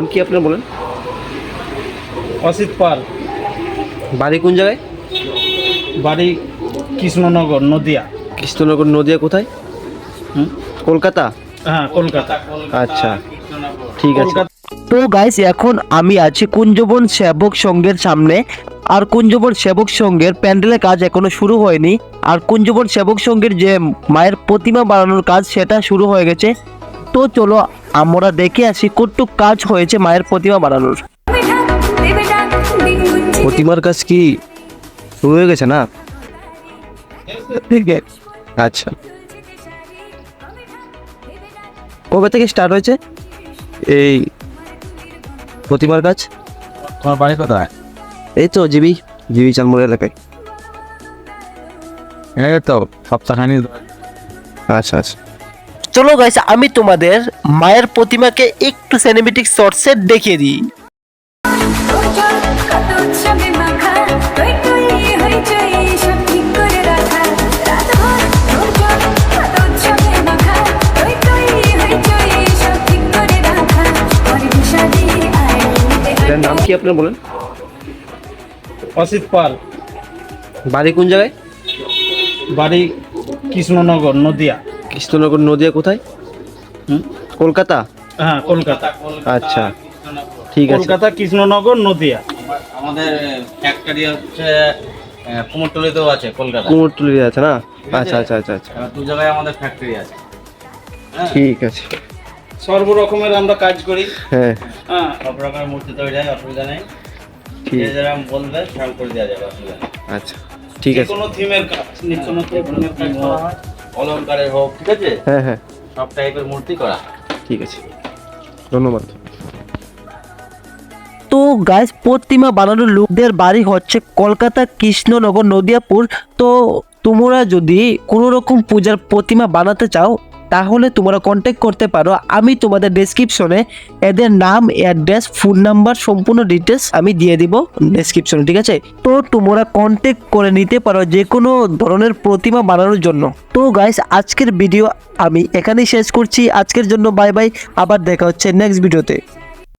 নাম কি আপনার বলেন? অসিত পাল। বাড়ি কোন জায়গায়? বাড়ি কৃষ্ণনগর নদিয়া। কৃষ্ণনগর নদিয়া কোথায়? কলকাতা? হ্যাঁ কলকাতা। আচ্ছা। ঠিক আছে। তো গাইস এখন আমি আছি কুঞ্জবন সেবক সংঘের সামনে। আর কুঞ্জবন সেবক সংঘের প্যান্ডেলের কাজ এখনও শুরু হয়নি। আর কুঞ্জবন সেবক সংঘের যে মায়ের প্রতিমা বানানোর কাজ সেটা শুরু হয়ে গেছে। তো চলো আমরা দেখে আসি কতটুক কাজ হয়েছে মায়ের প্রতিমা বানানোর। প্রতিমার কাজ কি শুরু হয়ে গেছে না? আচ্ছা। কবে থেকে স্টার্ট হয়েছে? এই প্রতিমার কাজ? তোমার বাড়ি কোথায়? এই তো জিবি জিবি চালমোড় এলাকায়। এই তো সপ্তাহখানি আচ্ছা আচ্ছা। চলো গাইস আমি তোমাদের মায়ের প্রতিমাকে একটু সিনেমেটিক শর্টসে দেখিয়ে দিই। নাম কি আপনার বলেন? অসিত পাল। বাড়ি কোন জায়গায়? বাড়ি কৃষ্ণনগর নদিয়া। কৃষ্ণনগর নদিয়া কোথায়? হুম? কলকাতা? হ্যাঁ কলকাতা। আচ্ছা ঠিক আছে। কলকাতা কৃষ্ণনগর নদিয়া। আমাদের ফ্যাক্টরি হচ্ছে কুমোরটুলিতেও আছে কলকাতা কুমোরটুলি আছে না? আচ্ছা আচ্ছা আচ্ছা আচ্ছা। দু জায়গায় আমাদের ফ্যাক্টরি আছে। হ্যাঁ? ঠিক আছে। সর্ব রকমের আমরা কাজ করি। হ্যাঁ। হ্যাঁ। সব রকমের মূর্তি তৈরি হয় অসুবিধা নেই। ঠিক। যেরকম বলবে সেরকম করে দেওয়া যাবে অসুবিধা আচ্ছা ঠিক আছে। কোনো থিমের কাজ নিত্য নতুন থিমের কাজ করা অলঙ্কারের হোক ঠিক আছে? হ্যাঁ হ্যাঁ। সব টাইপের মূর্তি করা। ঠিক আছে। ধন্যবাদ। তো গাইস প্রতিমা বানানোর লোকদের বাড়ি হচ্ছে কলকাতা কৃষ্ণনগর নদিয়াপুর। তো তোমরা যদি কোনো রকম পূজার প্রতিমা বানাতে চাও তাহলে তোমরা কন্ট্যাক্ট করতে পারো। আমি তোমাদের ডেসক্রিপশনে এদের নাম অ্যাড্রেস ফোন নাম্বার সম্পূর্ণ ডিটেলস আমি দিয়ে দিব ডেসক্রিপশনে ঠিক আছে? তো তোমরা কন্ট্যাক্ট করে নিতে পারো যে কোনো ধরনের প্রতিমা বানানোর জন্য। তো গাইস আজকের ভিডিও আমি এখানেই শেষ করছি। আজকের জন্য বাই বাই আবার দেখা হচ্ছে নেক্সট ভিডিওতে